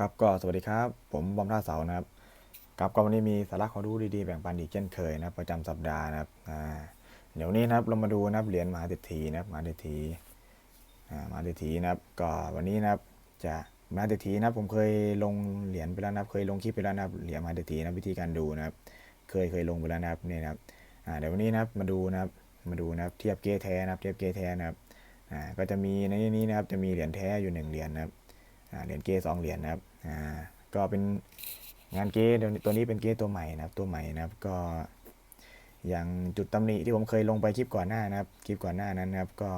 ครับก็สวัสดีครับ ผมบอมท่าเสานะครับครับก็วันนี้มีสาระความรู้ดีๆแบ่งปันอีกเช่นเคยนะประจำสัปดาห์นะครับอ่าเดี๋ยวนี้นะครับเรามาดูนะครับเหรียญมหาเศรษฐีนะครับมหาเศรษฐีอ่ามหาเศรษฐีนะครับก็วันนี้นะครับจะมหาเศรษฐีนะครับผมเคยลงเหรียญไปแล้วนะครับ เคยลงคลิปไปแล้วนะครับเหรียญมหาเศรษฐีนะวิธีการดูนะครับ เคยเคยลงไปแล้วนะครับเนี่ยนะครับอ่าเดี๋ยววันนี้นะครับมาดูนะครับมาดูนะครับเทียบเกแท้นะครับเทียบเกแท้นะครับอ่าก็จะมีในนี้นะครับจะมีเหรียญแท้อยู่หนึ่งเหรียญนะครับ เหรียญเกสองเหรียญนะครับอ่าก็เป็นงานเก้ตัวนี้เป็นเกตัวใหม่นะครับตัวใหม่นะครับก็อย่างจุดตำหนิที่ผมเคยลงไปคลิปก่อนหน้านะครับคลิปก่อนหน้านั้นนะครับก็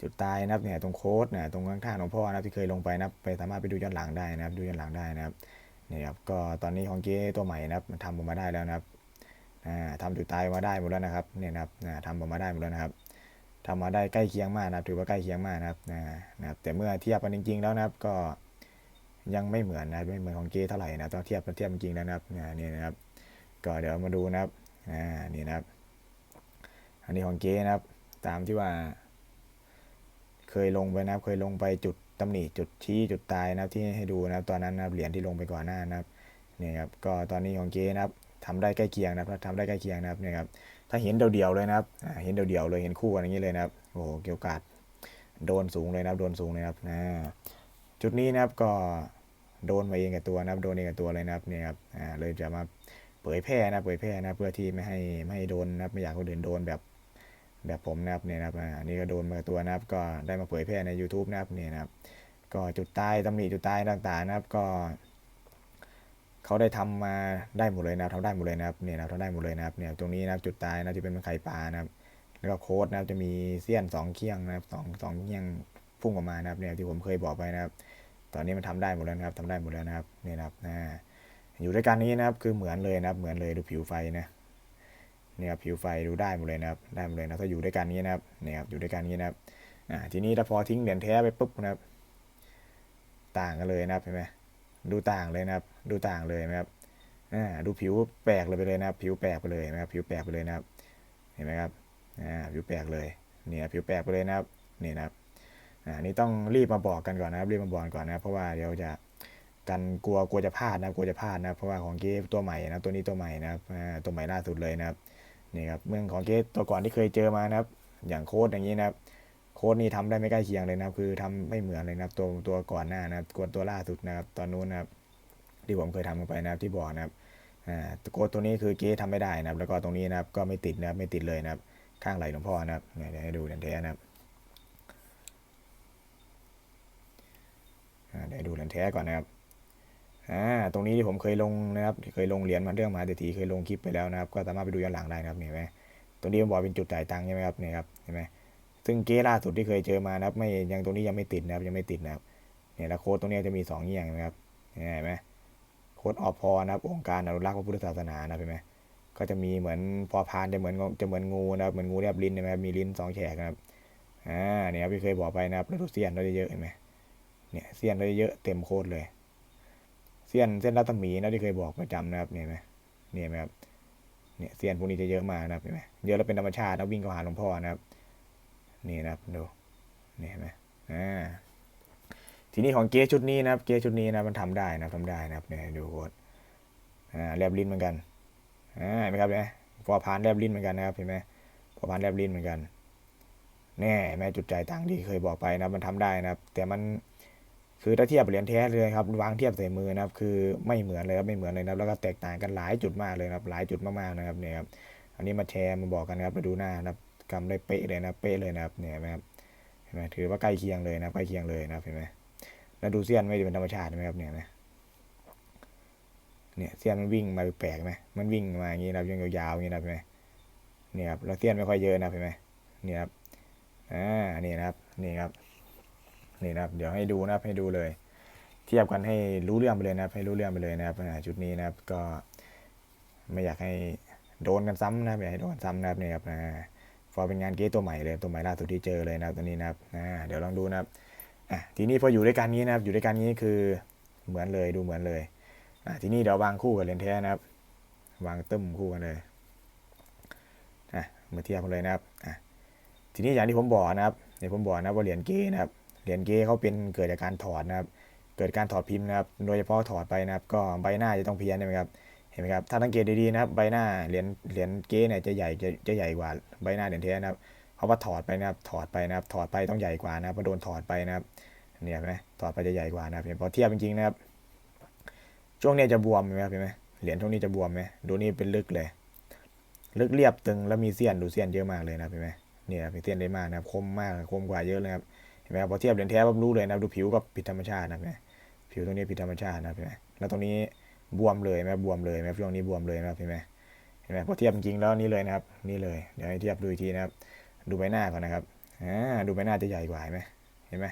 จุดตายนะครับเนี่ยตรงโค้ดนี่ยตรงข้างๆหลวงพ่อนะครับที่เคยลงไปนะครับไปสามารถไปดูย้อนหลังได้นะครับ ดูย้อนหลังได้นะครับเนี่ยครับก็ตอนนี้ของเกตัวใหม่นะครับมันทำออกมาได้แล้วนะครับอ่าทำจุดตายมาได้หมดแล้วนะครับเนี่ยนะครับอ่าทำออกมาได้หมดแล้วนะครับ ทำมาได้ใกล้เคียงมากนะครับ ถือว่าใกล้เคียงมากนะครับนะครับ แต่เมื่อเทียบกันจริง ๆ แล้วนะครับ ก็ยังไม่เหมือนนะไม่เหมือนของเกเท่าไหร่นะต้องเทียบกันเทียบจริงๆแล้วนะครับนี่นะครับ ก็เดี๋ยวมาดูนะครับอ่านี่นะครับ อันนี้ของเกนะครับ ตามที่ว่า เคยลงไปนะครับ เคยลงไปจุดตำหนิจุดชี้จุดตายนะครับที่ให้ดูนะครับ ตอนนั้นนะครับเหรียญที่ลงไปก่อนหน้านะครับนี่ครับก็ตอนนี้ของเกนะครับทำได้ใกล้เคียงนะครับทำได้ใกล้เคียงนะครับเนี่ยครับ ถ้าเห็นเดี่ยวๆเลยนะครับเห็นเดี่ยวๆเลยเห็นคู่กันอย่างนี้เลยนะครับโอ้โหเกี่ยวกาดโดนสูงเลยนะครับโดนสูงเลยนะครับนะจุดนี้นะครับก็โดนมาเองกับตัวนะครับโดนเองกับตัวเลยนะครับเนี่ยครับอ่าเลยจะมาเผยแพร่นะเผยแพร่นะเพื่อที่ไม่ให้ไม่ให้โดนนะครับไม่อยากให้คนอื่นโดนแบบแบบผมนะครับเนี่ยนะครับอ่านี่ก็โดนมากับตัวนะครับ ก็ได้มาเผยแพร่ใน YouTube นะครับเนี่ยนะครับ ก็จุดตายตำหนิจุดตายต่างๆนะครับ ก็ เขาได้ทำมาได้หมดเลยนะครับทำได้หมดเลยนะครับเนี่ยนะทำได้หมดเลยนะครับเนี่ยตรงนี้นะครับจุดตายนะที่เป็นไข่ปลานะครับแล้วก็โค้ดนะครับจะมีเสี้ยนสองเคียงนะครับสองสองเคียงพุ่งออกมานะครับเนี่ยที่ผมเคยบอกไปนะครับ ตอนนี้มันทำได้หมดแล้วนะครับทำได้หมดแล้วนะครับเนี่ยนะครับนะอยู่ด้วยกันนี้นะครับคือเหมือนเลยนะครับ เหมือนเลยดูผิวไฟนะเนี่ยครับผิวไฟดูได้หมดเลยนะครับได้หมดเลยนะถ้าอยู่ด้วยกันนี้นะครับเนี่ยครับอยู่ด้วยกันนี้นะครับอ่าทีนี้ถ้าพอทิ้งเหรียญแท้ไปปุ๊บนะครับ ต่างกันเลยนะครับเห็นไหมดูต่างเลยนะครับ ดูต่างเลยนะครับอ่าดูผิวแปลกเลยไปเลยนะครับ ผิวแปลกไปเลยนะครับ ผิวแปลกไปเลยนะครับ เห็นไหมครับอ่าผิวแปลกเลยเนี่ยผิวแปลกไปเลยนะครับนี่นะครับอ่านี่ต้องรีบมาบอกกันก่อนนะครับ รีบมาบอกก่อนนะครับเพราะว่าเดี๋ยวจะกันกลัวกลัวจะพลาดนะกลัวจะพลาดนะเพราะว่าของเก๊ตัวใหม่นะตัวนี้ตัวใหม่นะครับตัวใหม่ล่าสุดเลยนะครับนี่ครับเมืองของเก๊ตัวก่อนที่เคยเจอมานะครับ อย่างโค้ดอย่างนี้นะครับ โค้ดนี่ทำได้ไม่ใกล้เคียงเลยนะครับ คือทำไม่เหมือนเลยนะครับ ตัวตัวก่อนหน้านะครับตัวตัวล่าสุดนะครับตอนนู้นนะครับ ที่ผมเคยทำกันไปนะครับที่บอกนะครับโค้ดตัวนี้คือเก๊ทำไม่ได้นะครับ แล้วก็ตรงนี้นะครับก็ไม่ติดนะครับไม่ติดเลยนะครับ ข้างไหลหลวงพ่อนะครับเดี๋ยวให้ดูเหรียญแท้นะครับเดี๋ยวดูเหรียญแท้ก่อนนะครับตรงนี้ที่ผมเคยลงนะครับ เคยลงเหรียญมาเรื่องมาเศรษฐีเคยลงคลิปไปแล้วนะครับ ก็สามารถไปดูย้อนหลังได้นะครับเห็นไหมตรงนี้ผมบอกเป็นจุดจ่ายตังค์ใช่ไหมครับเนี่ยครับเห็นไหมซึ่งเก้ล่าสุดที่เคยเจอมานะครับ ไม่ยังตรงนี้ยังไม่ติดนะครับยังไม่ติดนะครับเนี่ยแล้วโค้ดตรงนี้จะมีสองเงี้ยงนะครับเห็นไหม โค้ดอพอนะครับ องค์การอนุรักษ์พระพุทธศาสนานะเห็นไหมก็จะมีเหมือนพอพานจะเหมือนจะเหมือนงูนะครับเหมือนงูเรียบลิ้นใช่ไหมมีลิ้นสองแฉกนะครับอ่าเนี่ยครับที่เคยบอกไปนะครับแล้วดูเสี้ยนเราเยอะเห็นไหมเนี่ยเสี้ยนเราเยอะเต็มโค้ดเลย เสี้ยนเส้นรัตมีนะที่เคยบอกประจำนะครับเนี่ยไหมเนี่ยไหมครับเนี่ยเสี้ยนพวกนี้จะเยอะมากนะครับเห็นไหมเยอะแล้วเป็นธรรมชาตินะวิ่งเข้าหาหลวงพ่อนะครับนี่นะครับดูเนี่เห็นไหมอ่า ทีนี้ของเก๊ชุดนี้นะครับเก๊ชุดนี้นะมันทำได้นะครับทำได้นะครับเนี่ยดูโคตรอ่าแลบลิ้นเหมือนกันอ่าเห็นไหมครับเนี่ยพอพานแลบลิ้นเหมือนกันนะครับเห็นไหมพอพานแลบลิ้นเหมือนกันแน่แม่จุดใจ่ายตังที่เคยบอกไปนะมันทำได้นะครับ แต่มันคือถ้าเทียบเหรียญแท้เลยครับวางเทียบใส่มือนะครับ คือไม่เหมือนเลยครับไม่เหมือนเลยนะครับ แล้วก็แตกต่างกันหลายจุดมากเลยครับ หลายจุดมากๆนะครับเนี่ยครับอันนี้มาแชร์มาบอกกันนะครับมาดูหน้านะครับกำได้เป๊ะเลยนะเป๊ะเลยนะครับเนี่ยนไหมครับเห็นไหมถือว่าใกล้เคียงเลยนะใกล้เคียงเลยนะครับเห็นไหม แล้วดูเสี้ยนไม่ได้เป็นธรรมชาติใช่ไหมครับเนี่ยนไหมเนี่ยเสี้ยนมันวิ่งมาแปลกไหมมันวิ่งมาอย่างนี้นะยังยาวๆอย่างนี้นะครับเห็นไหมเนี่ยครับแล้วเสี้ยนไม่ค่อยเยอะนะเห็นไหมเนี่ยครับอ่านี่นะครับนี่ครับนี่นะครับ เดี๋ยวให้ดูนะครับให้ดูเลย เทียบกันให้รู้เรื่องไปเลยนะครับ ให้รู้เรื่องไปเลยนะครับจุดนี้นะครับ ก็ไม่อยากให้โดนกันซ้ำนะครับไม่อยากให้โดนกันซ้ำนะครับเนี่ยครับอ่าฟอร์เป็นงานเกตตัวใหม่เลยตัวใหม่ล่าสุดที่เจอเลยนะครับตัวนี้นะครับอ่าเดี๋ยวลองดูนะครับ อะทีนี้พออยู่ด้วยกันนี้นะครับอยู่ด้วยกันนี้คือเหมือนเลยดูเหมือนเลยอะทีนี้เดี๋ยววางคู่กับเหรียญแท้นะครับ วางตึ้มคู่กันเลยอะมาเทียบกันเลยนะครับอะทีนี้อย่างที่ผมบอกนะครับเดี๋ยวผมบอกนะว่าเหรียญเกนะครับเหรียญเกเขาเป็นเกิดจากการถอดนะครับ เกิดการถอดพิมพ์นะครับ โดยเฉพาะถอดไปนะครับ ก็ใบหน้าจะต้องเพี้ยนใช่ไหมครับเห็นไหมครับถ้าสังเกตดีๆนะครับใบหน้าเหรียญเหรียญเก้เนี่ยจะใหญ่จะจะใหญ่กว่าใบหน้าเหรียญแท้นะครับ เพราะว่าถอดไปนะครับถอดไปนะครับถอดไปต้องใหญ่กว่านะครับเพราะโดนถอดไปนะครับเนี่ยเห็นไหมถอดไปจะใหญ่กว่านะครับเห็นพอเทียบจริงๆนะครับ ช่วงนี้จะบวมไหมครับเห็นไหมเหรียญช่วงนี้จะบวมไหมดูนี่เป็นลึกเลย ลึกเรียบตึงแล้วมีเสี้ยนดูเสี้ยนเยอะมากเลยนะครับเห็นไหมเนี่ยเป็นเสี้ยนได้มากนะครับคมมากคมกว่าเยอะเลยครับเห็นไหมครับพอเทียบเหรียญแท้ปั๊บรู้เลยนะครับดูผิวก็ผิดธรรมชาตินะครับเห็นไหมผิวตรงนี้ผิดธรรมชาตินะครับเห็นไหมแล้วตรงนี้บวมเลยไหมบวมเลยไหมช่วงนี้บวมเลยนะครับเห็นไหมเห็นไหมพอเทียบจริงแล้วนี่เลยนะครับ นี่เลยเดี๋ยวให้เทียบดูอีกทีนะครับ ดูใบหน้าก่อนนะครับอ่าดูใบหน้าจะใหญ่กว่าเห็นไหมเห็นไหม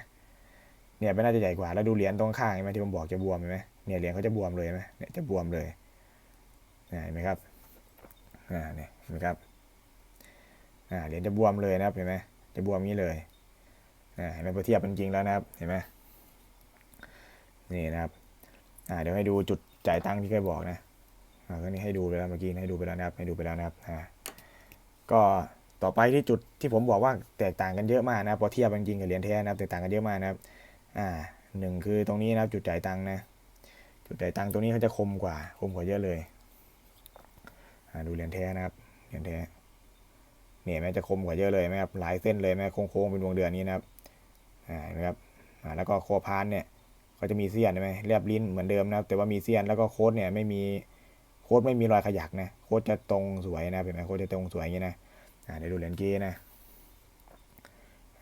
เนี่ยใบหน้าจะใหญ่กว่า แล้วดูเหรียญตรงข้างเห็นไหมที่ผมบอกจะบวมเห็นไหมเนี่ยเหรียญเขาจะบวมเลยไหมเนี่ยจะบวมเลยเห็นไหมครับอ่าเนี่ยเห็นไหมครับอ่าเหรียญจะบวมเลยนะครับเห็นไหมจะบวมงี้เลยอ่าเห็นไหมพอเทียบจริงแล้วนะครับเห็นไหมนี่นะครับอ่าเดี๋ยวให้ดูจุดจ่ายตังค์ที่เคยบอกนะอ่าก็นี่ให้ดูไปแล้วเมื่อกี้ให้ดูไปแล้วนะครับให้ดูไปแล้วนะครับอ่าก็ ต่อไปที่จุดที่ผมบอกว่าแตกต่างกันเยอะมากนะครับพอเทียบจริงกับเหรียญแท้นะครับแตกต่างกันเยอะมากนะครับอ่าหนึ่งคือตรงนี้นะครับจุดจ่ายตังค์นะจุดจ่ายตังค์ตรงนี้เขาจะคมกว่าคมกว่าเยอะเลยอ่าดูเหรียญแท้นะครับเหรียญแท้เนี่ยแม้จะคมกว่าเยอะเลยไหมครับหลายเส้นเลยแม้โค้งๆเป็นวงเดือนนี้นะครับอ่าเนไหมครับอ่าแล้วก็โคพานเนี่ยก็จะมีเสี้ยนใช่ไหมเรียบลิ้นเหมือนเดิมนะครับ แต่ว่ามีเสี้ยนแล้วก็โค้ดเนี่ยไม่มีโค้ดไม่มีรอยขยักนะโค้ดจะตรงสวยนะเห็นไหมโค้ดจะตรงสวยอย่างนี้นะ เดี๋ยวดูเหรียญเกนะ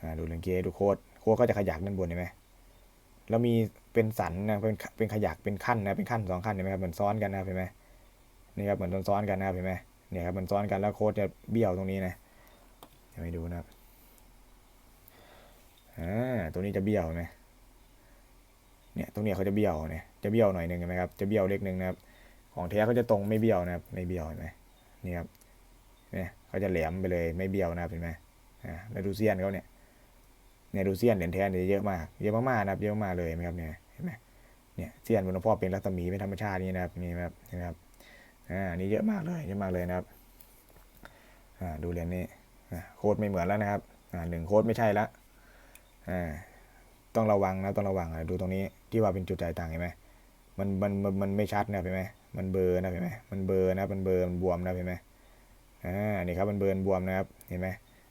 อ่าดูเหรียญเกดูโคดโคดก็จะขยักด้านบนเห็นไหมแล้วมีเป็นสันนะเป็นเป็นขยักเป็นขั้นนะเป็นขั้นสองขั้นเห็นไหมครับเหมือนซ้อนกันนะเห็นไหมนี่ครับเหมือนซ้อนกันนะเห็นไหมเนี่ยครับเหมันซ้อนกันแล้วโคดจะเบี้ยวตรงนี้นะเดี๋ยวให้ดูนะครับอ่าตรงนี้จะเบี้ยวไหมเนี่ยตรงนี้เขาจะเบี้ยวเนี่ยจะเบี้ยวหน่อยหนึ่งเห็นไหมครับจะเบี้ยวเล็กหนึ่งนะครับของแท้เขาจะตรงไม่เบี้ยวนะครับไม่เบี้ยวเห็นไหมนี่ครับ เนี่ยเขาจะแหลมไปเลยไม่เบี้ยวนะครับเห็นไหมอ่าแล้วดูเซียนเขาเนี่ยเนี่ยดูเซียนเหรียญแท้เนี่ยเยอะมากเยอะมากๆนะครับเยอะมากเลยนไหมครับเนี่ยเห็นไหมเนี่ยเซียนบนหลวงพ่อเป็นรัศมีเป็นธรรมชาตินี่นะครับนี่นะครับเห็นไหมครับอ่านี่เยอะมากเลยเยอะมากเลยนะครับอ่าดูเหรียญนี้อ่าโค้ดไม่เหมือนแล้วนะครับอ่าหนึ่งโค้ดไม่ใช่ละอ่าต้องระวังนะต้องระวังอะดูตรงนี้ที่ว่าเป็นจุดจ่ายตังเห็นไหมมันมันมันมันไม่ชัดนะเห็นไหมมันเบอร์นะเห็นไหมมันเบอร์นะมันเบอร์มันบวมนะเห็นไหม อ่านี่ครับมันเบลอร์บวมนะครับเห็นไหม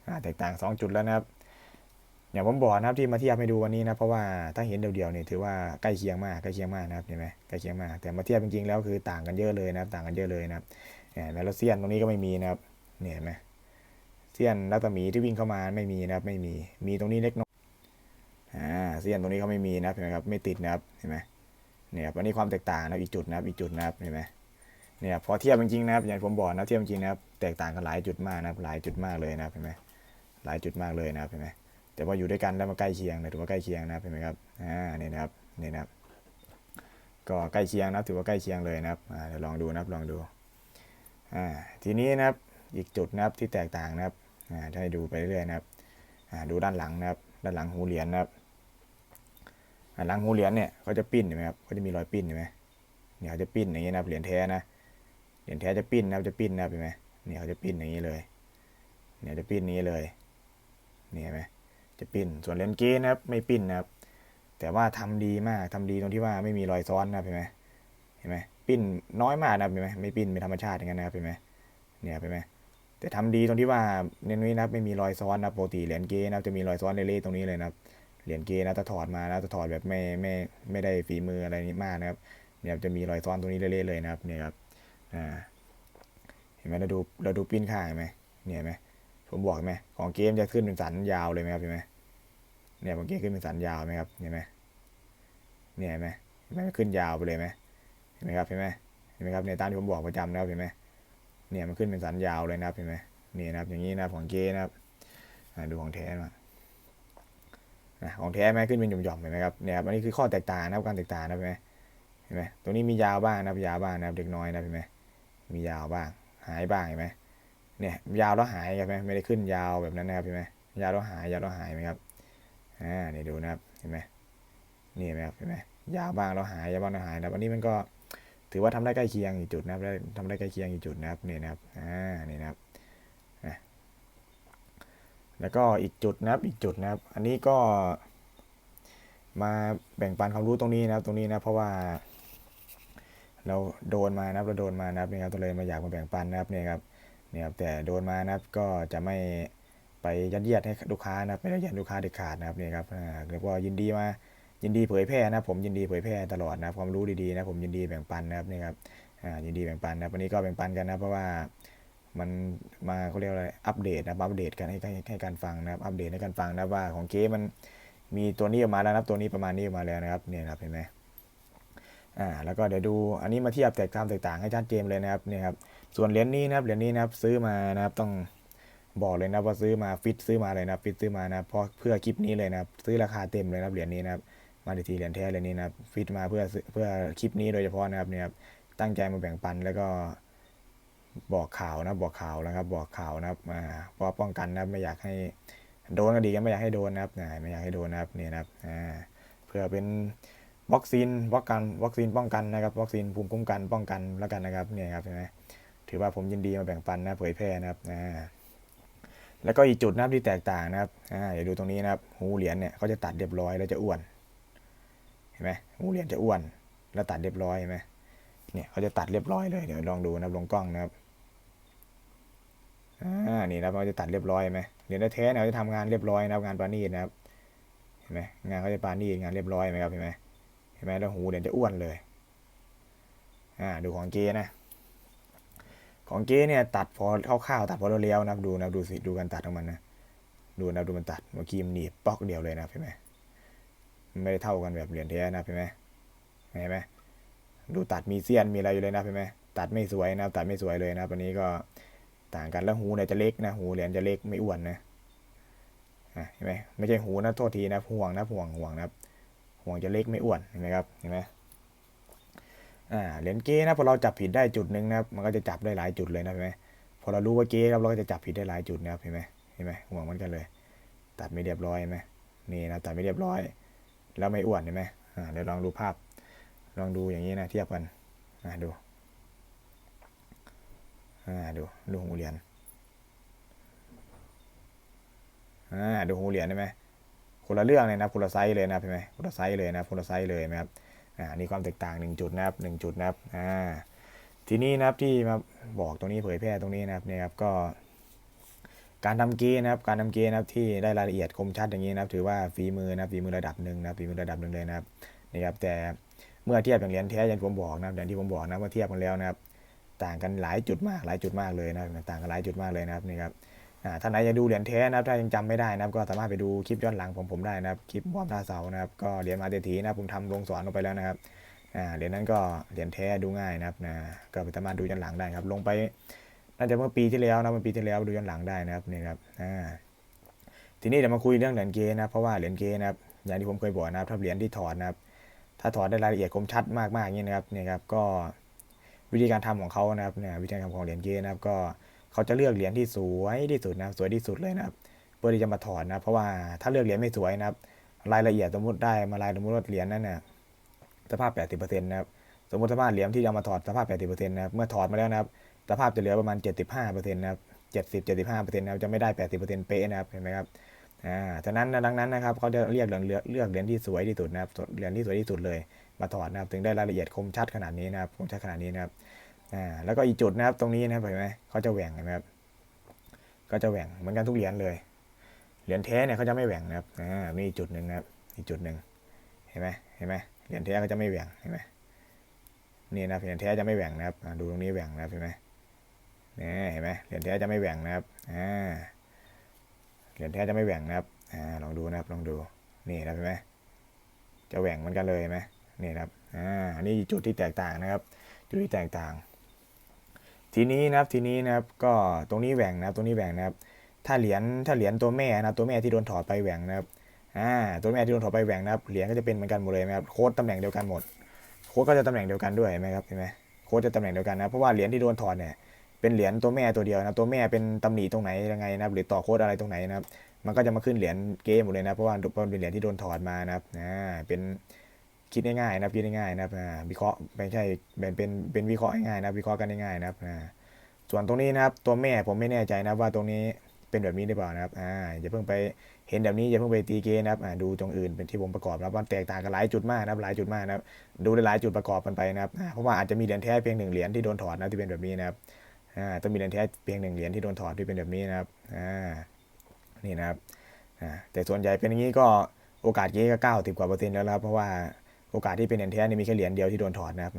อ่าแตกต่างสองจุดแล้วนะครับอย่างผมบอกนะครับที่มาเทียบให้ดูวันนี้นะเพราะว่าถ้าเห็นเดียวๆเนี่ยถือว่าใกล้เคียงมากใกล้เคียงมากนะครับเห็นไหมใกล้เคียงมากแต่มาเทียบจริงๆแล้วคือต่างกันเยอะเลยนะครับต่างกันเยอะเลยนะครับเนไหมแล้วเซียนตรงนี้ก็ไม่มีนะครับเนี่ยเห็นไหมเสี้ยนรัศมีที่วิ่งเข้ามาไม่มีนะครับไม่มีมีตรงนี้เล็กน้อยอ่าเสี้ยนตรงนี้เขาไม่มีนะครับเห็นไหมครับไม่ติดนะครับเห็นไหมเนี่ยครับอันนี้ความแตกต่างนะอีกจุดนะครับอีกจุดนะครับเห็นไหม เนี่ยพอเทียบจริงๆนะครับอย่างผมบอกนะเทียบจริงๆนะครับแตกต่างกันหลายจุดมากนะครับหลายจุดมากเลยนะครับเห็นไหมหลายจุดมากเลยนะครับเห็นไหมแต่ว่าอยู่ด้วยกันแล้วมาใกล้เคียงนะถือว่าใกล้เคียงนะครับเห็นไหมครับอ่านี่นะครับนี่นะครับ ก็ใกล้เคียงนะครับถือว่าใกล้เคียงเลยนะครับอ่าเดี๋ยวลองดูนะครับลองดูอ่าทีนี้นะครับอีกจุดนะครับที่แตกต่างนะครับอ่าให้ดูไปเรื่อยนะครับอ่าดูด้านหลังนะครับด้านหลังหูเหรียญนะครับอ่าหลังหูเหรียญเนี่ยเขาจะปิ้นเห็นไหมครับเขาจะมีรอยปิ้นเห็นไหมเนี่ยเขาจะปิ้นอย่างนี้ยนะเหรียญแท้นะ เหรียญแท้จะปิ้นนะครับจะปิ้นนะครับเห็นไหมเนี่ยเขาจะปิ้นอย่างนี้เลย เนี่ยจะปิ้นนี้เลยนี่เห็นไหมจะปิ้นส่วนเหรียญเก้นะครับไม่ปิ้นนะครับแต่ว่าทำดีมากทำดีตรงที่ว่าไม่มีรอยซ้อนนะเห็นไหมเห็นไหมปิ้นน้อยมากนะเห็นไหมไม่ปิ้นเป็นธรรมชาติอย่างนั้นนะครับเห็นไหมเนี่ยเห็นไหมแต่ทำดีตรงที่ว่าเน้นนี้นะครับไม่มีรอยซ้อนนะปกติเหรียญเก้นะครับจะมีรอยซ้อนเละๆตรงนี้เลยนะครับเหรียญเก้นะถ้าถอดมานะถ้าถอดแบบไม่ไม่ไม่ได้ฝีมืออะไรนี้มากนะครับเนี่ยจะมีรอยซ้อนตรงนี้เละๆเลยนะครับเนี่ยครับ อ่าเห็นไหมเราดูเราดูปิ้นข้างเห็นไหมเนี่ยไหมผมบอกไหมของเกมจะขึ้นเป็นสันยาวเลยไหมครับเห็นไหมเนี่ยของเกมขึ้นเป็นสันยาวไหมครับเห็นไหมเนี่ยเห็นไหมเห็นไหมขึ้นยาวไปเลยไหมเห็นไหมครับเห็นไหมเห็นไหมครับในตามที่ผมบอกประจำนะครับเห็นไหมเนี่ยมันขึ้นเป็นสันยาวเลยนะครับเห็นไหมนี่นะครับอย่างนี้นะครับของเก้นะครับดูของแท้มานะของแท้ไหมขึ้นเป็นหย่อมๆเห็นไหมครับเนี่ยครับอันนี้คือข้อแตกต่างนะครับการแตกต่างนะเห็นไหมเห็นไหมตรงนี้มียาวบ้างนะครับยาวบ้างนะครับเด็กน้อยนะเห็นไหม มียาวบ้าง หายบ้างเห็นไหมเนี่ยยาวแล้วหายครับไหมไม่ได้ขึ้นยาวแบบนั้นนะครับเห็นไหมยาวแล้วหายยาวแล้วหายไหมครับอ่าเนี่ยดูนะครับเห็นไหมนี่เห็นไหมครับเห็นไหมยาวบ้างแล้วหายยาวบ้างแล้วหายนะครับอันนี้มันก็ถือว่าทำได้ใกล้เคียงอีกจุดนะครับได้ทำได้ใกล้เคียงอีกจุดนะครับนี่นะครับอ่านี่นะครับอะแล้วก็อีกจุดนะครับอีกจุดนะครับ อันนี้ก็มาแบ่งปันความรู้ตรงนี้นะครับตรงนี้นะเพราะว่า เราโดนมานะครับเราโดนมานะครับนี่ครับก็เลยมาอยากมาแบ่งปันนะครับเนี่ยครับเนี่ยครับแต่โดนมานะครับก็จะไม่ไปยัดเยียดให้ลูกค้านะครับไม่ได้ยัดลูกค้าเด็ดขาดนะครับเนี่ยครับอ่าแล้วก็ยินดีมายินดีเผยแพร่นะผมยินดีเผยแพร่ตลอดนะครับความรู้ดีๆนะผมยินดีแบ่งปันนะครับนี่ครับอ่ายินดีแบ่งปันนะวันนี้ก็แบ่งปันกันนะเพราะว่ามันมาเขาเรียกว่าอะไรอัปเดตนะอัปเดตกันให้ให้ให้การฟังนะครับอัปเดตให้กันฟังนะว่าของเก๊มันมีตัวนี้ออกมาแล้วนะตัวนี้ประมาณนี้ออกมาแล้วนะครับเนี่ยครับเห็นไหม อ่าแล้วก็เดี๋ยวดูอันนี้มาเทียบแตกความแตกต่างให้ชัดเจนเลยนะครับเนี่ยครับส่วนเหรียญนี้นะครับเหรียญนี้นะครับซื้อมานะครับต้องบอกเลยนะว่าซื้อมาฟิตซื้อมาเลยนะฟิตซื้อมานะเพราะเพื่อคลิปนี้เลยนะครับซื้อราคาเต็มเลยนะครับเหรียญนี้นะครับมาดีทีเหรียญแท้เหรียญนี้นะครับฟิตมาเพื่อเพื่อคลิปนี้โดยเฉพาะนะครับเนี่ยครับตั้งใจมาแบ่งปันแล้วก็บอกข่าวนะบอกข่าวนะครับ บอกข่าวนะครับอ่าเพราะป้องกันนะไม่อยากให้โดนก็ดีกันไม่อยากให้โดนนะครับไม่อยากให้โดนนะครับเนี่ยนะครับอ่าเพื่อเป็น วัคซีนป้องกันวัคซีนป้องกันนะครับวัคซีนภูมิคุ้มกันป้องกันแล้วกันนะครับเนี่ยครับเห็นไหมถือว่าผมยินดีมาแบ่งปันนะเผยแพร่นะครับอ่าแล้วก็อีกจุดนะครับที่แตกต่างนะครับอ่าเดี๋ยวดูตรงนี้นะครับหูเหรียญเนี่ยเขาจะตัดเรียบร้อยแล้วจะอ้วนเห็นไหมหูเหรียญจะอ้วน แล้วตัดเรียบร้อยเห็นไหมเนี่ยเขาจะตัดเรียบร้อยเลยเดี๋ยวลองดูนะครับลงกล้องนะครับอ่านี่นะเขาจะตัดเรียบร้อยไหมเหรียญแท้เนี่ยเขาจะทำงานเรียบร้อยนะครับงานปานีนะครับเห็นไหมงานเขาจะปานีงานเรียบร้อยไหมครับเห็นไหม เห็นไหมแล้วหูเดี๋ยวจะอ้วนเลยอ่าดูของเกนะ ของเกเนี่ยตัดพอคร่าวๆตัดพอเร็วๆนะดูนะดูสิดูการตัดของมันนะดูนะดูมันตัดเมื่อกี้มันหนีบปอกเดียวเลยนะเห็นไหมมันไม่ได้เท่ากันแบบเหรียญแท้นะเห็นไหมเห็นไหมดูตัดมีเสี้ยนมีอะไรอยู่เลยนะเห็นไหมตัดไม่สวยนะตัดไม่สวยเลยนะวันนี้ก็ต่างกันแล้วหูเนี่ยจะเล็กนะหูเหรียญจะเล็กไม่อ้วนนะอะเห็นไหมไม่ใช่หูนะโทษทีนะห่วงนะห่วงห่วงนะครับ ห่วงจะเล็กไม่อ้วนเห็นไหมครับเห็นไหมอ่าเหรียญเก้นะพอเราจับผิดได้จุดหนึ่งนะครับมันก็จะจับได้หลายจุดเลยนะเห็นไหมพอเรารู้ว่าเก้ครับเราก็จะจับผิดได้หลายจุดนะครับเห็นไหมเห็นไหมห่วงมือนกันเลย ตัดไม่เรียบร้อยเห็นไหมนี่นะตัดไม่เรียบร้อย แล้วไม่อ้วนเห็นไหมอ่าเดี๋ยวลองดูภาพ ลองดูอย่างนี้นะเทียบกันอ่าดูอ่าดูดูหูเหรียญอ่าดูหูเหรียญได้ไหม คนละเรื่องเลยนะคนละไซส์เลยนะเห็นไหมคนละไซส์เลยนะคนละไซส์เลยนะครับอ่านี่ความแตกต่างหนึ่งจุดนะครับหนึ่งจุดนะครับอ่าทีนี้นะครับที่มาบอกตรงนี้เผยแพร่ตรงนี้นะครับเนี่ยครับก็ การทำเกมนะครับการทำเกมนะครับที่ได้รายละเอียดคมชัดอย่างนี้นะครับ ถือว่าฝีมือนะครับฝีมือระดับหนึ่งนะครับฝีมือระดับหนึ่งเลยนะครับนี่ครับแต่เมื่อเทียบอย่างเหรียญแท้อย่างผมบอกนะครับอย่างที่ผมบอกนะว่าเทียบกันแล้วนะครับ ต่างกันหลายจุดมากหลายจุดมากเลยนะต่างกันหลายจุดมากเลยนะครับนี่ครับ ท่านไหนอยากดูเหรียญแท้นะครับถ้ายังจำไม่ได้นะครับ ก็สามารถไปดูคลิปย้อนหลังของผมได้นะครับคลิปบอมท่าเสานะครับก็เหรียญมาเตทีนะครับผมทำลงสอนลงไปแล้วนะครับเหรียญนั้นก็เหรียญแท้ดูง่ายนะครับนะก็สามารถดูย้อนหลังได้ครับ ลงไปน่าจะเมื่อปีที่แล้วนะเมื่อปีที่แล้วดูย้อนหลังได้นะครับนี่ครับอ่าทีนี้เดี๋ยวมาคุยเรื่องเหรียญเกนะครับเพราะว่าเหรียญเกนะครับอย่างที่ผมเคยบอกนะครับถ้าเหรียญที่ถอดนะครับ ถ้าถอดได้รายละเอียดคมชัดมากๆอย่างนี้นะครับนี่ครับก็วิธีการทำของเขานะครับเนี่ยวิธีการทำของเหรียญเกนะครับก็ เขาจะเลือกเหรียญที่สวยที่สุดนะสวยที่สุดเลยนะครับเพื่อที่จะมาถอดนะ เพราะว่าถ้าเลือกเหรียญไม่สวยนะครับ รายละเอียดสมมติได้มาลายสมมติว่าเหรียญนั้นเนี่ยสภาพ 80%นะครับสมมติสภาพเหรียญที่จะมาถอดสภาพ 80%นะครับเมื่อถอดมาแล้วนะครับสภาพจะเหลือประมาณ 75%นะครับ70 75%นะครับจะไม่ได้ 80%เป๊ะนะครับเห็นไหมครับอ่าฉะนั้นดังนั้นนะครับเขาจะเรียกเหรียญเลือกเหรียญที่สวยที่สุดนะครับเหรียญที่สวยที่สุดเลย มาถอดนะครับถึงได้รายละเอียดคมชัดขนาดนี้นะครับคมชัดขนาดนี้นะครับ อ่าแล้วก็อีกจุดนะครับตรงนี้นะครับเห็นไหมเขาจะแหว่งเห็นไหมครับก็จะแหว่งเหมือนกันทุกเหรียญเลยเหรียญแท้เนี่ยเขาจะไม่แหว่งนะครับอ่ามีอีกจุดหนึ่งนะครับอีกจุดหนึ่งเห็นไหมเห็นไหมเหรียญแท้เขาจะไม่แหว่งเห็นไหมนี่นะเหรียญแท้จะไม่แหว่งนะครับดูตรงนี้แหว่งนะครับเห็นไหมนี่เห็นไหมเหรียญแท้จะไม่แหว่งนะครับอ่าเหรียญแท้จะไม่แหว่งนะครับอ่าลองดูนะครับลองดูนี่นะเห็นไหมจะแหว่งเหมือนกันเลยเห็นไหมนี่นะครับอ่านี่จุดที่แตกต่างนะครับ จุดที่แตกต่าง ทีนี้นะครับทีนี้นะครับก็ตรงนี้แหว่งนะครับตรงนี้แหว่งนะครับ ถ้าเหรียญถ้าเหรียญตัวแม่นะตัวแม่ที่โดนถอดไปแหว่งนะครับอ่าตัวแม่ที่โดนถอดไปแหว่งนะครับเหรียญก็จะเป็นเหมือนกันหมดเลยนะครับโค้ดตำแหน่งเดียวกันหมด โค้ดก็จะตำแหน่งเดียวกันด้วยเห็นไหมครับเห็นไหมโค้ดจะตำแหน่งเดียวกันนะเพราะว่าเหรียญที่โดนถอดเนี่ยเป็นเหรียญตัวแม่ตัวเดียวนะตัวแม่เป็นตำหนิตรงไหนยังไงนะครับ หรือต่อโค้ดอะไรตรงไหนนะครับ มันก็จะมาขึ้นเหรียญเกมหมดเลยนะเพราะว่าเป็นเหรียญที่โดนถอดมานะครับอ่าเป็น คิดง่ายๆนะครับคิดง่ายๆนะครับวิเคราะห์ไม่ใช่เป็นเป็นเป็นวิเคราะห์ง่ายๆนะวิเคราะห์กันง่ายๆนะครับส่วนตรงนี้นะครับตัวแม่ผมไม่แน่ใจนะว่าตรงนี้เป็นแบบนี้หรือเปล่านะครับอ่าอย่าเพิ่งไปเห็นแบบนี้อย่าเพิ่งไปตีเกมนะครับอ่าดูตรงอื่นเป็นที่ผมประกอบนะครับว่าแตกต่างกันหลายจุดมากนะครับหลายจุดมากนะครับดูหลายจุดประกอบกันไปนะครับเพราะว่าอาจจะมีเหรียญแท้เพียงหนึ่งเหรียญที่โดนถอดนะที่เป็นแบบนี้นะครับอ่าต้องมีเหรียญแท้เพียงหนึ่งเหรียญที่โดนถอดที่เป็นแบบนี้นะครับอ่านี่นะครับอ่าแต่ส่วนใหญ่เป็นอย่างนี้ก็โอกาสเก๊ก็เก้าสิบกว่าเปอร์เซ็นต์แล้วนะครับเพราะว่า โอกาสที่เป็นเหรียญแท้นี่มีแค่เหรียญเดียวที่โดนถอดนะครับ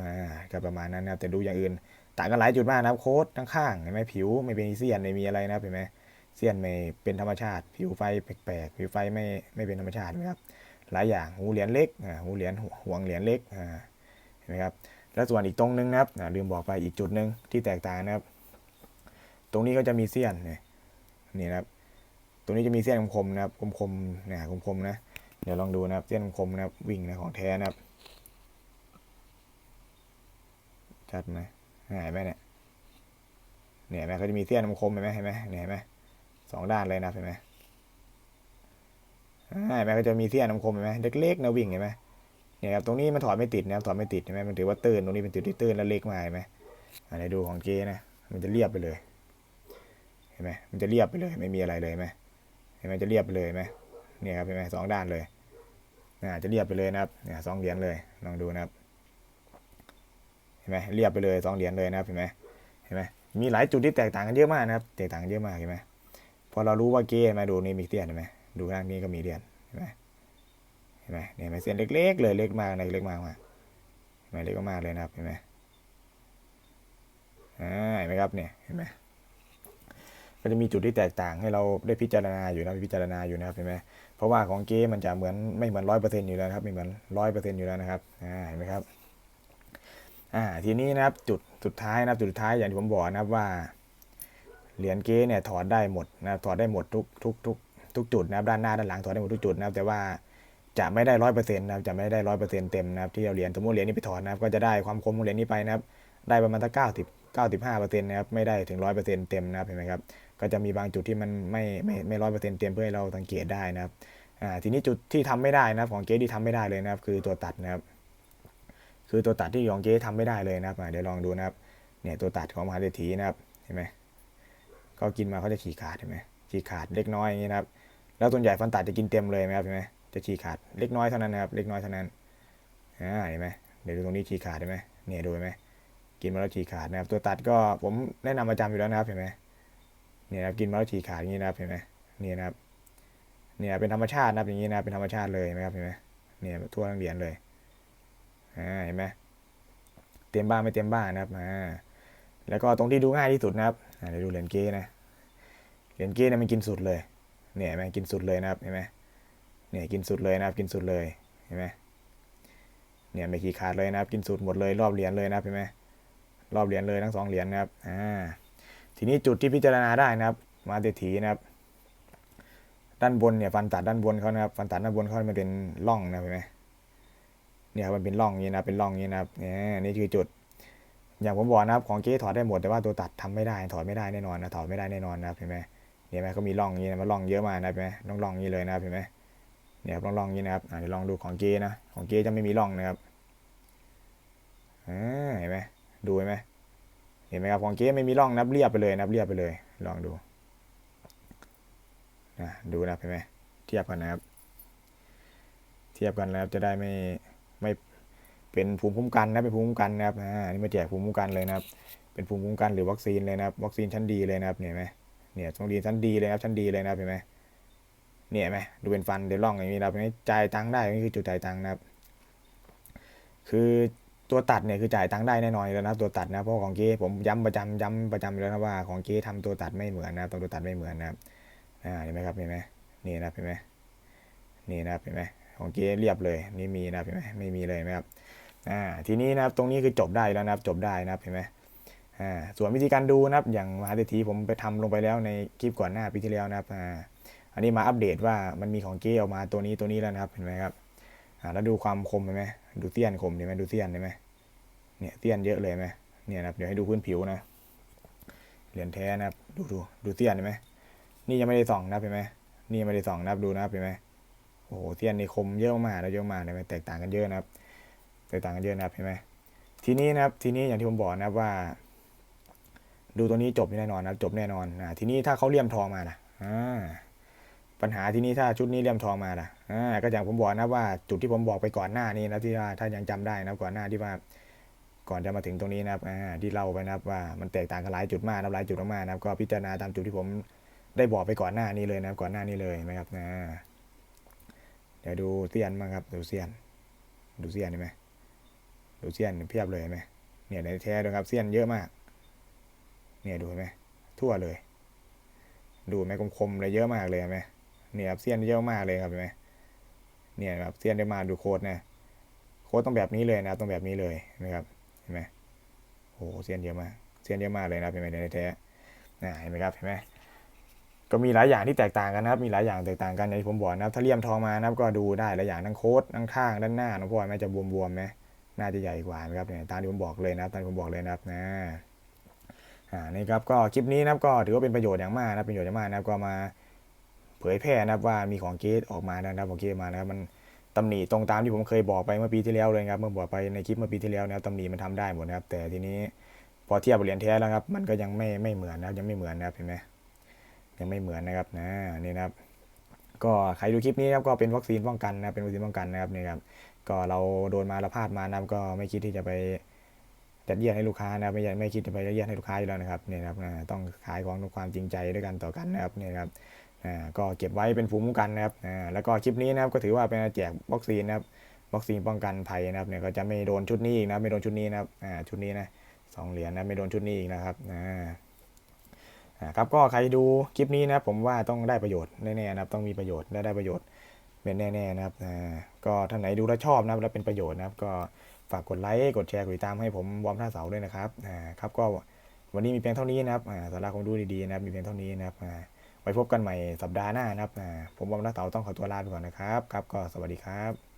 ก็ประมาณนั้นนะครับแต่ดูอย่างอื่น ต่างกันหลายจุดมากนะครับโค้ดทั้งข้างเห็นไหมผิวไม่เป็นเซียนไม่มีอะไรนะครับเห็นไหมเซียนไม่เป็นธรรมชาติ ผิวไฟแปลกๆผิวไฟไม่ไม่เป็นธรรมชาตินะครับหลายอย่างหูเหรียญเล็กอ่าหูเหรียญห่วงเหรียญเล็กอ่าเห็นไหมครับแล้วส่วนอีกตรงนึงนะครับลืมบอกไปอีกจุดหนึ่งที่แตกต่างนะครับ ตรงนี้ก็จะมีเซียนนี่นี่นะครับตรงนี้จะมีเส้นคมๆนะครับคมๆเนี่ยคมๆนะ เดี๋ยวลองดูนะครับเส้นคมนะครับวิ่งนะของแท้นะครับ ชัดไหมเห็นไหมเนี่ยเนี่ยเห็นไหมเขาจะมีเส้นคมเห็นไหมเห็นไหมเนี่ยเห็นไหมสองด้านเลยนะเห็นไหมอ่าเห็นไหมเขาจะมีเส้นคมเห็นไหมเล็กๆนะวิ่งเห็นไหมเนี่ยครับตรงนี้มันถอดไม่ติดนะครับถอดไม่ติดเห็นไหมมันถือว่าตื้นตรงนี้เป็นจุดที่ตื้นและเล็กมากเห็นไหมอันนี้ดูของเจนะมันจะเรียบไปเลย เห็นไหมมันจะเรียบไปเลย ไม่มีอะไรเลยไหมเห็นไหมจะเรียบไปเลยไหม เนี่ยครับเห็นไหมสองด้านเลยอ่าจะเรียบไปเลยนะครับเนี่ยสองเหรียญเลยลองดูนะครับเห็นไหมเรียบไปเลยสองเหรียญเลยนะครับเห็นไหมเห็นไหมมีหลายจุดที่แตกต่างกันเยอะมากนะครับ แตกต่างกันเยอะมากเห็นไหมพอเรารู้ว่าเก้มาดูนี่มีเตียนเห็นไหมดูข้างนี้ก็มีเตียนเห็นไหมเห็นไหมเนี่ยเห็นเส้นเล็กๆเลยเล็กมากนะเล็กมากมากเห็นไหมเล็กมากเลยนะครับเห็นไหมอ่าเห็นไหมครับเนี่ยเห็นไหม ก็จะมีจุดที่แตกต่างให้เราได้พิจารณาอยู่นะพิจารณาอยู่นะครับเห็นไหมเพราะว่าของเก้มันจะเหมือนไม่เหมือนร้อยเปอร์เซ็นต์อยู่แล้วครับไม่เหมือนร้อยเปอร์เซ็นต์อยู่แล้วนะครับอ่าเห็นไหมครับอ่าทีนี้นะครับจุดสุดท้ายนะครับจุดสุดท้ายอย่างที่ผมบอกนะครับว่าเหรียญเก๊เนี่ยถอดได้หมดนะครับถอดได้หมดทุกทุกทุกทุกจุดนะครับด้านหน้าด้านหลังถอดได้หมดทุกจุดนะครับแต่ว่าจะไม่ได้ร้อยเปอร์เซ็นต์นะครับจะไม่ได้ร้อยเปอร์เซ็นต์เต็มนะครับที่เอาเหรียญสมมติเหรียญนี้ไปถอดนะครับก็จะได้ความคมของเหรียญนี้ไปนะครับได้ประมาณสักเก้าสิบเก้าสิบห้าเปอร์เซ็นต์นะครับไม่ได้ถึงร้อยเปอร์เซ็นต์เต็มนะครับเห็นไหมครับ ก็จะมีบางจุดที่มันไม่ไม่ไม่ร้อยเปอร์เซ็นต์เต็มเพื่อให้เราสังเกตได้นะครับอ่าทีนี้จุดที่ทำไม่ได้นะครับของเก๊ที่ทำไม่ได้เลยนะครับ คือตัวตัดนะครับ คือตัวตัดที่ของเจ๊ทำไม่ได้เลยนะครับเดี๋ยวลองดูนะครับเนี่ยตัวตัดของมหาเศรษฐีนะครับเห็นไหมเขากินมาเขาจะฉีกขาดเห็นไหมฉีกขาดเล็กน้อยอย่างนี้นะครับ แล้วส่วนใหญ่ฟันตัดจะกินเต็มเลยไหมครับเห็นไหมจะฉีกขาดเล็กน้อยเท่านั้นนะครับ เล็กน้อยเท่านั้นอ่าเห็นไหมเดี๋ยวดูตรงนี้ฉีกขาดเห็นไหมเนี่ยดูเห็นไหมกินมาแล้วฉีกขาดนะครับ ตัวตัดก็ผมแนะนำประจำอยู่แล้วนะครับเห็นไหม เนี่ยนะครับกินมาแล้วฉีกขาดอย่างนี้นะครับเห็นไหมเนี่ยนะครับ เนี่ยเป็นธรรมชาตินะครับอย่างนี้นะเป็นธรรมชาติเลยนไหมครับเห็นไหมเนี่ยทั่วทั้งเหรียญเลยอ่าเห็นไหมเต็มบ้างไม่เต็มบ้างนะครับอ่าแล้วก็ตรงที่ดูง่ายที่สุดนะครับอ่าเดี๋ยวดูเหรียญเก้นะเหรียญเก้เนี่ยมันกินสุดเลย เนี่ยเห็นไหมกินสุดเลยนะครับเห็นไหมเนี่ยกินสุดเลยนะครับกินสุดเลยเห็นไหมเนี่ยไม่ขี้ขาดเลยนะครับ กินสุดหมดเลยรอบเหรียญเลยนะครับเห็นไหมรอบเหรียญเลยทั้งสองเหรียญนะครับอ่า ทีนี้จุดที่พิจารณาได้นะครับ มาเตถีนะครับ ด้านบนเนี่ยฟันตัดด้านบนเขานะครับ ฟันตัดด้านบนเขามันเป็นร่องนะเห็นไหมเนี่ยครับมันเป็นร่องนี้นะเป็นร่องนี้นะครับเนี่ยนี่คือจุด อย่างผมบอกนะครับของเก๊ถอดได้หมดแต่ว่าตัวตัดทำไม่ได้ถอดไม่ได้แน่นอนนะถอดไม่ได้แน่นอนนะครับเห็นไหมเห็นไหมเขามีร่องนี้นะมันร่องเยอะมากนะเห็นไหมร่องร่องนี้เลยนะครับเห็นไหมเนี่ยครับร่องร่องนี้นะครับเดี๋ยวลองดูของเก๊นะ ของเก๊จะไม่มีร่องนะครับอ่าเห็นไหมดูเห็นไหม เห็นไหมครับของเก๊ไม่มีร่องนับเรียบไปเลย นับเรียบไปเลย ลองดูนะดูนะเห็นไหมเทียบกันนะครับ เทียบกันนะครับจะได้ไม่ไม่เป็นภูมิคุ้มกันนะเป็นภูมิคุ้มกันนะครับอ่านี่มาแจกภูมิคุ้มกันเลยนะครับ เป็นภูมิคุ้มกันหรือวัคซีนเลยนะครับ วัคซีนชั้นดีเลยนะครับเห็นไหมเนี่ยวัคซีนชั้นดีเลยครับชั้นดีเลยนะครับเห็นไหมเนี่ยไหมดูเป็นฟันเดี๋ยวร่องอย่างนี้นะครับนี่จ่ายตังค์ได้นี่คือจุดจ่ายตังค์นะครับ คือ ตัวตัดเนี่ยคือจ่ายตังค์ได้แน่นอนแล้วนะตัวตัดนะเพราะของเก้ผมย้ำประจำย้ำประจำอยู่แล้วนะว่าของเก้ทำตัวตัดไม่เหมือนนะตัวตัดไม่เหมือนนะครับอ่าเห็นไหมครับเห็นไหมนี่นะครับเห็นไหมนี่นะครับเห็นไหมของเก๊เรียบเลยนี่มีนะครับเห็นไหมไม่มีเลยนะครับอ่าทีนี้นะครับตรงนี้คือจบได้แล้วนะครับจบได้นะครับเห็นไหมอ่าส่วนวิธีการดูนะครับอย่างมหาเศรษฐีผมไปทำลงไปแล้วในคลิปก่อนหน้าปีที่แล้วนะครับอ่าอันนี้มาอัปเดตว่ามันมีของเก๊ออกมาตัวนี้ตัวนี้แล้วนะครับเห็นไหมครับ อ่าแล้วดูความคมไหมดูเตี้ยนคมเห็นไหมดูเตี้ยนเห็นไหมเนี่ยเตี้ยนเยอะเลยไหมเนี่ยนะเดี๋ยวให้ดูพื้นผิวนะเหรียญแท้นะครับดูดูดูเตี้ยนเห็นไหมนี่ยังไม่ได้ส่องนับเห็นไหมนี่ยังไม่ได้ส่องนะครับดูนับเห็นไหมโอ้โหเทียนในคมเยอะมากนะเยอะมากเลยมันแตกต่างกันเยอะนะครับแตกต่างกันเยอะนะครับเห็นไหมทีนี้นะครับทีนี้อย่างที่ผมบอกนะครับว่า ดูตัวนี้จบแน่นอนนะจบแน่นอนนะทีนี้ถ้าเขาเลี่ยมทองมาล่ะอ่า ปัญหาที่นี้ถ้าชุดนี้เลี่ยมทองมาล่ะอ่าก็อย่างผมบอกนะว่าจุดที่ผมบอกไปก่อนหน้านี้นะที่ว่าถ้ายังจำได้นะก่อนหน้าที่ว่าก่อนจะมาถึงตรงนี้นะครับอ่าที่เล่าไปนะครับว่ามันแตกต่างกันหลายจุดมากนะหลายจุดมากนะครับก็พิจารณาตามจุดที่ผมได้บอกไปก่อนหน้านี้เลยนะครับก่อนหน้านี้เลยนะครับนะเดี๋ยวดูเซียนมางครับดูเซียน ดูเซียนเห็นไหมดูเซียนเพียบเลยเห็นไหมเนี่ยในแท้ด้วยครับเซียนเยอะมาก เนี่ยดูเห็นไหมทั่วเลย ดูไหมคมๆเลยเยอะมากเลยเห็นไหม เนี่ยครับเซียนเยอะมากเลยครับเห็นไหมเนี่ยครับเซียนได้มาดูโค้ดนะโค้ดต้องแบบนี้เลยนะต้องแบบนี้เลยนะครับเห็นไหมโอ้โหเซียนเยอะมากเซียนเยอะมากเลยนะเห็นไหมในแท้นะเห็นไหมครับเห็นไหมก็มีหลายอย่างที่แตกต่างกันนะครับมีหลายอย่างแตกต่างกันอย่างที่ผมบอกนะครับถ้าเลี่ยมทองมานะครับก็ดูได้หลายอย่างทั้งโค้ดทั้งข้างด้านหน้าน้องพ่อแม่จะบวมๆไหมน่าจะใหญ่กว่านะครับเนี่ยตามที่ผมบอกเลยนะครับตามที่ผมบอกเลยนะครับนะอ่านี่ครับก็คลิปนี้นะครับก็ถือว่าเป็นประโยชน์อย่างมากนะเป็นประโยชน์อย่างมากนะครับก็มา เผยแพร่นะครับว่ามีของเกสออกมานะครับของเกสมานะครับมันตำหนิตรงตามที่ผมเคยบอกไปเมื่อปีที่แล้วเลยครับเมื่อบอกไปในคลิปเมื่อปีที่แล้วนะครับตำหนิมันทำได้หมดนะครับ แต่ทีนี้พอเทียบเหรียญแท้แล้วครับ มันก็ยังไม่ไม่เหมือนนะครับยังไม่เหมือนนะครับเห็นไหมยังไม่เหมือนนะครับนะนี่นะครับ ก็ใครดูคลิปนี้นะครับก็เป็นวัคซีนป้องกันนะเป็นวัคซีนป้องกันนะครับนี่ครับก็เราโดนมาเราพลาดมานะครับก็ไม่คิดที่จะไปจัดเยียดให้ลูกค้านะไม่ยากไม่คิดจะไปยัดเยียดให้ลูกค้าอยู่แล้วนะครับเนี่ยครับต้องขายของด้วยความจริงใจด้วยกันต่อกันนะครับเนี่ยครับ อ่าก็เก็บไว้เป็นภูมิคุ้มกันนะครับอ่าแล้วก็คลิปนี้นะครับก็ถือว่าเป็นแจกวัคซีนนะครับวัคซีนป้องกันภัยนะครับเนี่ยก็จะไม่โดนชุดนี้อีกนะไม่โดนชุดนี้นะครับอ่าชุดนี้นะสองเหรียญนะไม่โดนชุดนี้อีกนะครับอ่าครับก็ใครดูคลิปนี้นะผมว่าต้องได้ประโยชน์แน่ๆนะครับต้องมีประโยชน์และได้ประโยชน์เป็นแน่ๆนะครับอ่าก็ท่านไหนดูแล้วชอบนะครับแล้วเป็นประโยชน์นะครับ ก็ฝากกดไลค์กดแชร์กดติดตามให้ผมวอร์มท่าเสาด้วยนะครับอ่าครับก็วันนี้มีเพียงเท่านี้นะครับอ่าสาระความรู้ดีๆนะครับมีเพียงเท่านี้นะครับอ่า พบกันใหม่สัปดาห์หน้านะครับผมวอร์มท่าเสาต้องขอตัวลาไปก่อนนะครับครับก็สวัสดีครับ